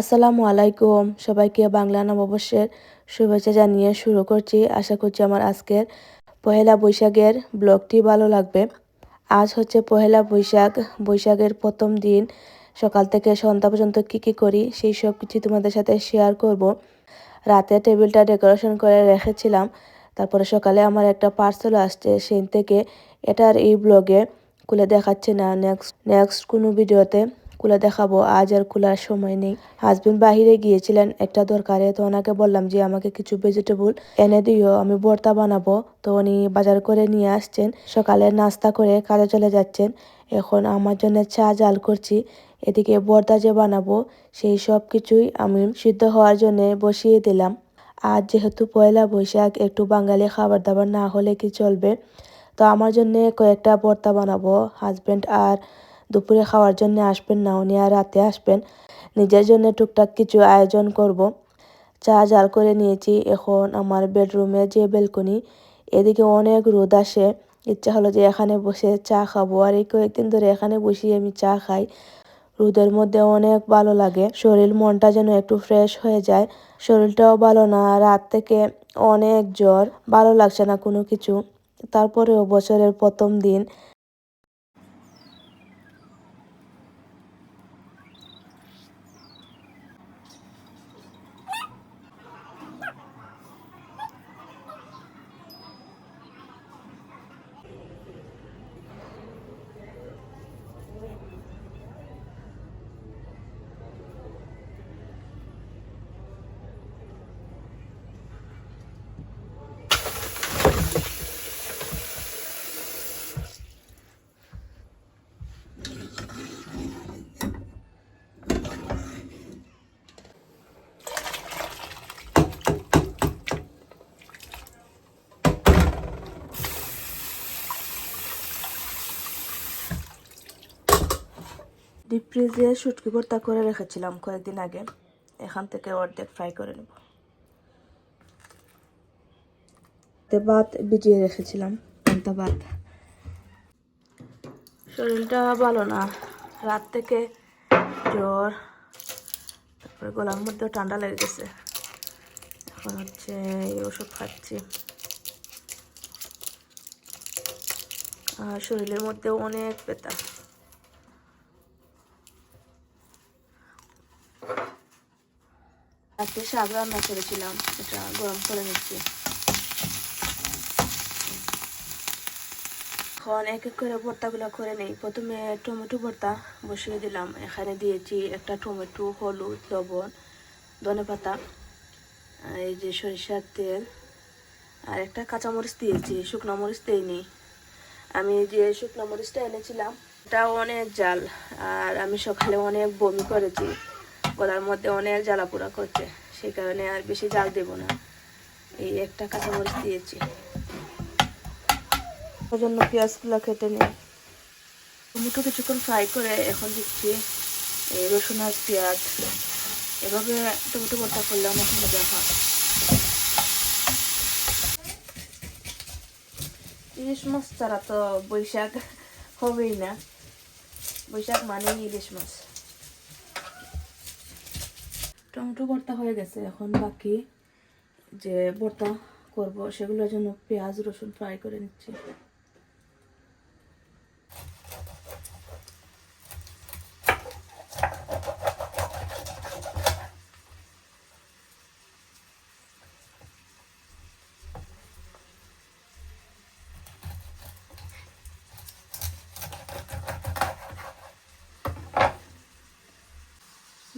আসসালামু আলাইকুম। সবাইকে বাংলা নববর্ষের শুভেচ্ছা জানিয়ে শুরু করছি। আশা করছি আমার আজকের পহেলা বৈশাখের ব্লগটি ভালো লাগবে। আজ হচ্ছে পহেলা বৈশাখ। বৈশাখের প্রথম দিন। সকাল থেকে সন্ধ্যা পর্যন্ত কী কী করি, সেই সব কিছু তোমাদের সাথে শেয়ার করব। রাতে টেবিলটা ডেকোরেশন করে রেখেছিলাম। তারপরে সকালে আমার একটা পার্সেল আসছে, সেই থেকে এটার এই ব্লগে খুলে দেখাচ্ছে না। নেক্সট নেক্সট কোনো ভিডিওতে খুলে দেখাবো, আজ আর খোলার সময় নেই। হাজবেন্ড বাহিরে গিয়েছিলেন, একটা দরকারে। তো ওনাকে বললাম যে, আমাকে কিছু ভেজিটেবল এনে দিও, আমি ভর্তা বানাবো। তো উনি বাজার করে নিয়ে আসছেন। সকালে নাস্তা করে কাজে চলে যাচ্ছেন। এখন আমার জন্য চা জাল করছি। এদিকে ভর্তা যে বানাবো, সেই সব কিছুই আমি সিদ্ধ হওয়ার জন্য বসিয়ে দিলাম। আজ যেহেতু পয়লা বৈশাখ, একটু বাঙালি খাবার দাবার না হলে কি চলবে? তো আমার জন্য কয়েকটা ভর্তা বানাবো হাজব্যান্ড আর দুপুরে খাওয়ার জন্য আসবেন না, উনি আর রাতে আসবেন। নিজের জন্য টুকটাক কিছু আয়োজন করব। চা জাল করে নিয়েছি। এখন আমার বেডরুমে যে বেলকনি, এদিকে অনেক রোদ আসে। ইচ্ছা হলো যে এখানে বসে চা খাব। আর এই কয়েকদিন ধরে এখানে বসিয়ে আমি চা খাই। রোদের মধ্যে অনেক ভালো লাগে। শরীর, মনটা যেন একটু ফ্রেশ হয়ে যায়। শরীরটাও ভালো না। রাত থেকে অনেক জ্বর। ভালো লাগছে না কোনো কিছু। তারপরেও বছরের প্রথম দিন। ডিপ ফ্রিজে শুটকি ভর্তা করে রেখেছিলাম কয়েকদিন আগে। এখান থেকে অর্ধেক ফ্রাই করে নেব। ভাত ভিজিয়ে রেখেছিলাম, পান্তা ভাত। শরীরটা ভালো না। রাত থেকে জ্বর, তারপরে গলার মধ্যে ঠান্ডা লেগে গেছে। এখন হচ্ছে এই ওষুধ খাচ্ছি। আর শরীরের মধ্যে অনেক ব্যথা। আজকে শাক রান্না করেছিলাম, এটা গরম করে নিচ্ছি। এখন এক এক করে ভর্তাগুলো করে নেই। প্রথমে টমেটো ভর্তা বসিয়ে দিলাম। এখানে দিয়েছি একটা টমেটো, হলুদ, লবণ, ধনে পাতা, এই যে সরিষার তেল, আর একটা কাঁচামরিচ দিয়েছি। শুকনো মরিচ দিইনি। আমি যে শুকনো মরিচটা এনেছিলাম এটা অনেক জাল, আর আমি সকালে অনেক বমি করেছি। গলার মধ্যে অনেক জ্বালা পোড়া করছে। সেই কারণে আর বেশি জাল দেব না। এই একটা কাঁচামরিচ দিয়েছি। ওর জন্য পেঁয়াজগুলো কেটে নিই টমেটো কিছুক্ষণ ফ্রাই করে এখন দিচ্ছি। এই রসুন আর পেঁয়াজ। এভাবে টমেটো ভর্তা করলে অনেক মজা হয়। ইলিশ মাছ ছাড়া তো বৈশাখ হবেই না। বৈশাখ মানেই ইলিশ মাছ। টমেটো ভর্তা হয়ে গেছে। এখন বাকি যে ভর্তা করব, সেগুলোর জন্য পেঁয়াজ, রসুন ফ্রাই করে নিচ্ছি।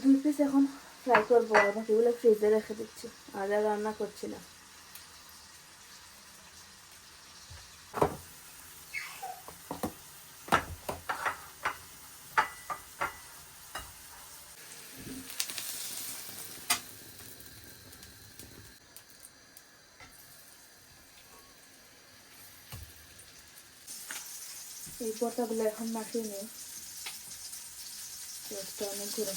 দুই পিস এখন ফ্রাই করব আর বাকিগুলো ফ্রিজে রেখে দিচ্ছি। আর রান্না করছি না। এই পটাগুলো এখন মাখিয়ে নিই। অনেক ঘুরে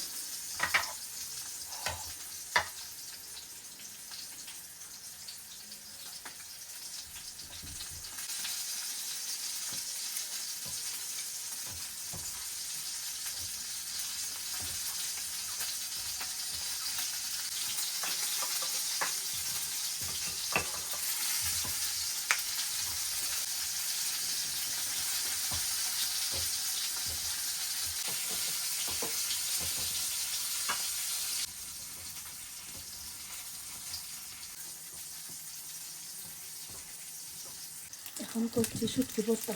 এখন করছি শুটকি ভর্তা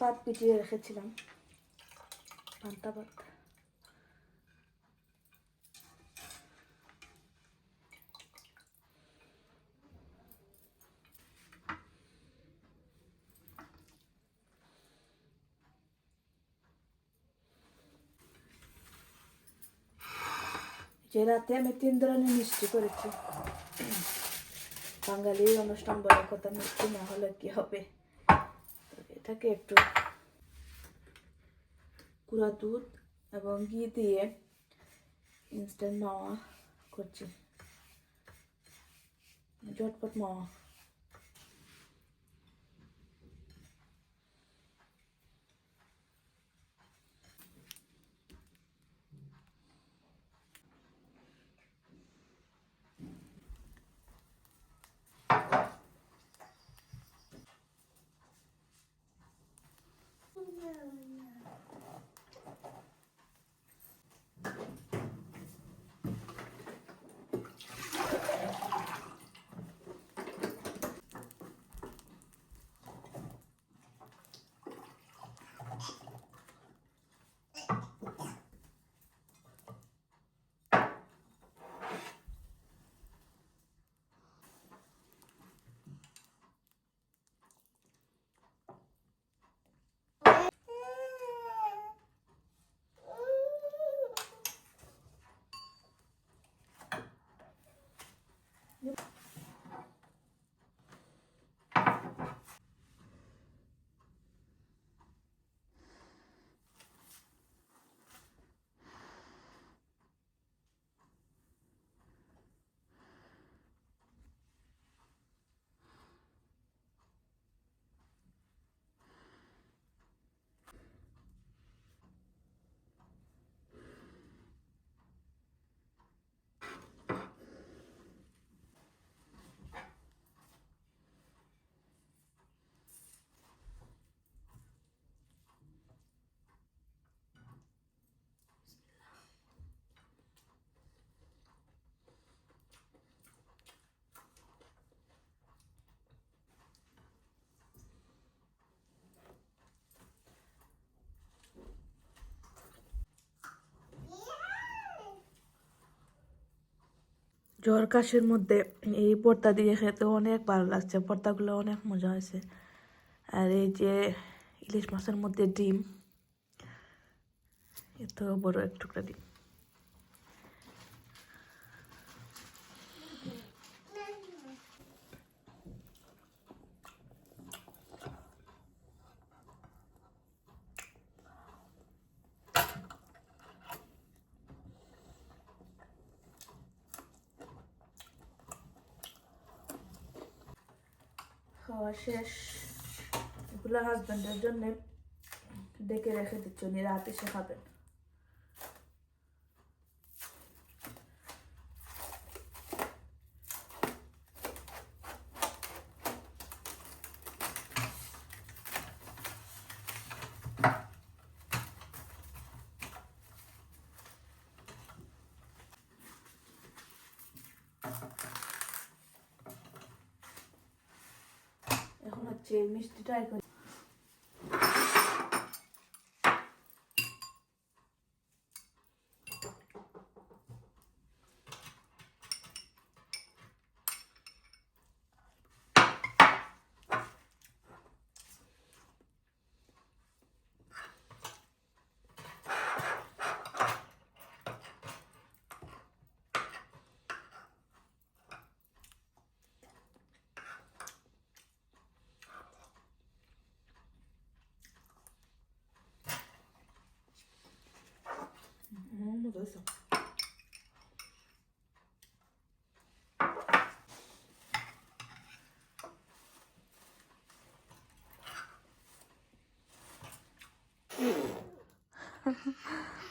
ভাত পিটিয়ে রেখেছিলাম। পান্তা ভাত যে রাতে আমি তিন ধরনের মিষ্টি করেছি। বাঙালির অনুষ্ঠান বলে কথা মিষ্টি না হলে কি হবে? এটাকে একটু গুঁড়া দুধ এবং ঘি দিয়ে ইনস্ট্যান্ট মাওয়া করছি। ঝটপট মাওয়া। জ্বর, কাশির মধ্যে এই পর্দা দিয়ে খেতে অনেক ভালো লাগছে। পর্দাগুলো অনেক মজা হয়েছে। আর এই যে ইলিশ মাছের মধ্যে ডিম, এত বড় এক টুকরা ডিম। খাওয়া শেষ এগুলো হাজব্যান্ডের জন্য ডেকে রেখে দিচ্ছ উনি রাত এসে খাবেন এখন হচ্ছে মিষ্টি ট্রাই করি মজা হয়েছে 음, 끝.